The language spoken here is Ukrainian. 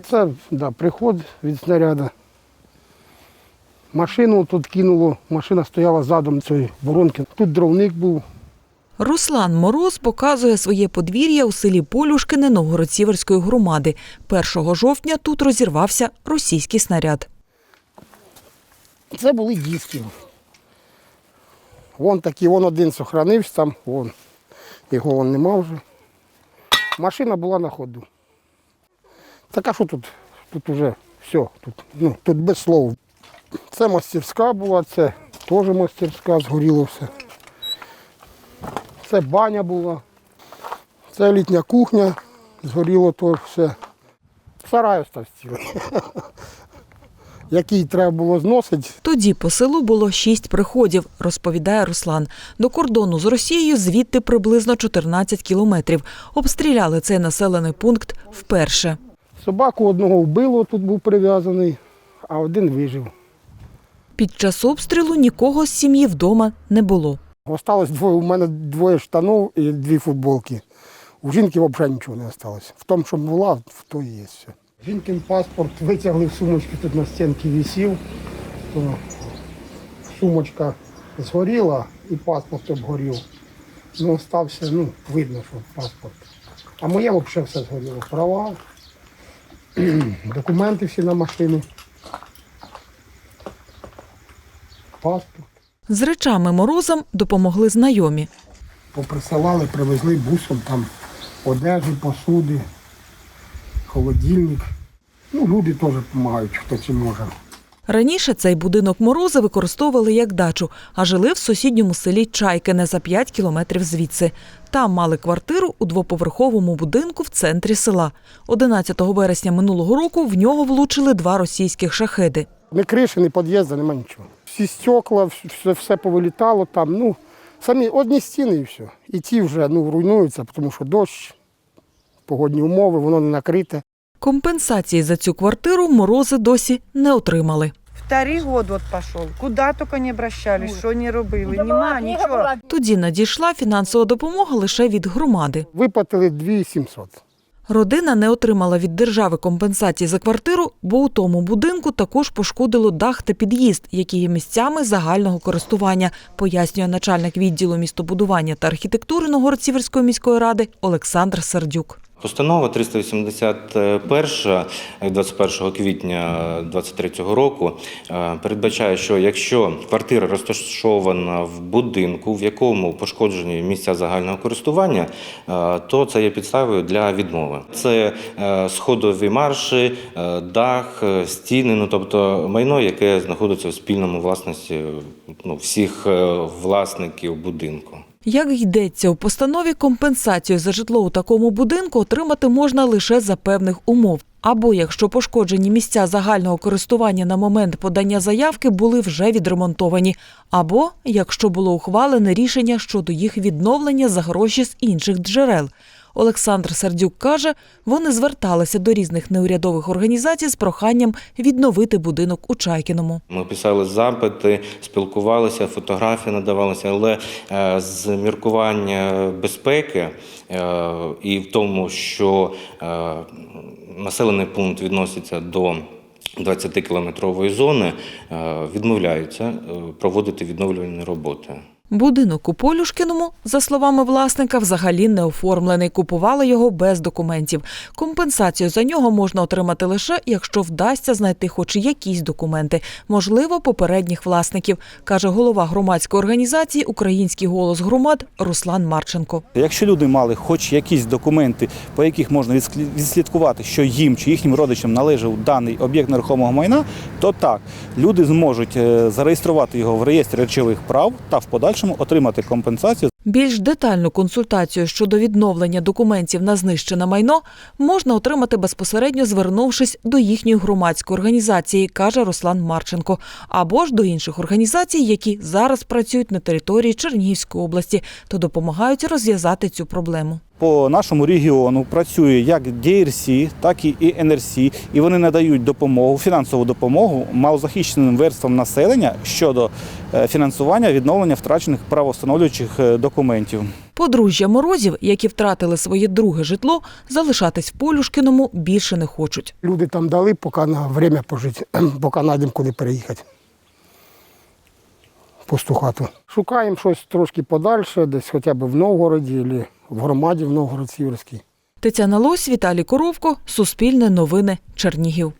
Оце да, приход від снаряда. Машину тут кинуло, машина стояла задом цієї воронки. Тут дровник був. Руслан Мороз показує своє подвір'я у селі Полюшкине Новгород-Сіверської громади. 1 жовтня тут розірвався російський снаряд. Це були диски. Вон такий, вон один сохранився там, вон. Його вон нема вже. Машина була на ходу. Так а що тут? Тут вже все, тут, ну, тут без слов. Це мастерська була, це теж мастерська, згоріло все. Це баня була. Це літня кухня, згоріло теж все. Сарай цілий. Який треба було зносити, Тоді по селу було шість приходів, розповідає Руслан. До кордону з Росією звідти приблизно 14 кілометрів. Обстріляли цей населений пункт вперше. Собаку одного вбило, тут був прив'язаний, а один вижив. Під час обстрілу нікого з сім'ї вдома не було. Осталось двоє, у мене двоє штанів і дві футболки. У жінки взагалі нічого не залишилось. В тому, що була, в то і є все. Жінкин паспорт витягли в сумочку, тут на стінці висів. То сумочка згоріла і паспорт обгорів. Ну, остався, ну, видно, що паспорт. А моє взагалі все згоріло. Права, документи всі на машину. Паспорт. З речами морозом допомогли знайомі. Поприсилали, привезли бусом там одежу, посуди, холодильник. Ну, люди теж допомагають, хто чим може. Раніше цей будинок морози використовували як дачу, а жили в сусідньому селі Чайкине за 5 кілометрів звідси. Там мали квартиру у двоповерховому будинку в центрі села. 11 вересня минулого року в нього влучили два російських шахеди. Ні криші, ні під'їзду, нема нічого. Всі стекла, все, все повилітало там. Ну, самі одні стіни і все. І ті вже ну, руйнуються, тому що дощ, погодні умови, воно не накрите. Компенсації за цю квартиру морози досі не отримали. Второй год вот пошел. Куда только не обращались, що не робили. Нема нічого. Тоді надійшла фінансова допомога лише від громади. Виплатили 2700. Родина не отримала від держави компенсації за квартиру, бо у тому будинку також пошкодило дах та під'їзд, які є місцями загального користування, пояснює начальник відділу містобудування та архітектури Новгород-Сіверської міської ради Олександр Сердюк. Постанова 381 від 21 квітня 2023 року е, передбачає, що якщо квартира розташована в будинку, в якому пошкоджені місця загального користування, е, то це є підставою для відмови. Це е, сходові марші, дах, стіни, ну тобто майно, яке знаходиться в спільному власності ну, всіх власників будинку. Як йдеться у постанові, компенсацію за житло у такому будинку отримати можна лише за певних умов. Або якщо пошкоджені місця загального користування на момент подання заявки були вже відремонтовані, або якщо було ухвалене рішення щодо їх відновлення за гроші з інших джерел. Олександр Сердюк каже, вони зверталися до різних неурядових організацій з проханням відновити будинок у Чайкіному. Ми писали запити, спілкувалися, фотографії надавалися, але е, з міркування безпеки е, і в тому, що е, населений пункт відноситься до 20-кілометрової зони, е, відмовляються е, проводити відновлювальні роботи. Будинок у Полюшкіному, за словами власника, взагалі не оформлений. Купували його без документів. Компенсацію за нього можна отримати лише, якщо вдасться знайти хоч якісь документи, можливо, попередніх власників, каже голова громадської організації Український голос громад Руслан Марченко. Якщо люди мали хоч якісь документи, по яких можна відслідкувати, що їм чи їхнім родичам належав даний об'єкт нерухомого майна, то так люди зможуть е, зареєструвати його в реєстрі речових прав та в подальшому отримати компенсацію Більш детальну консультацію щодо відновлення документів на знищене майно можна отримати безпосередньо звернувшись до їхньої громадської організації, каже Руслан Марченко, або ж до інших організацій, які зараз працюють на території Чернігівської області та допомагають розв'язати цю проблему. По нашому регіону працює як DRC, так і NRC, і вони надають допомогу, фінансову допомогу малозахищеним верствам населення щодо е, фінансування відновлення втрачених правовстановлюючих е, документів. Документів. Подружжя морозів, які втратили своє друге житло, залишатись в Полюшкіному більше не хочуть. Люди там дали, поки на время пожити, поки знайдемо куди переїхати. Пусту хату. Шукаємо щось трошки подальше, десь хоча б в Новгороді або в громаді в Новгород-Сіверській. Тетяна Лось, Віталій Коровко, Суспільне новини, Чернігів.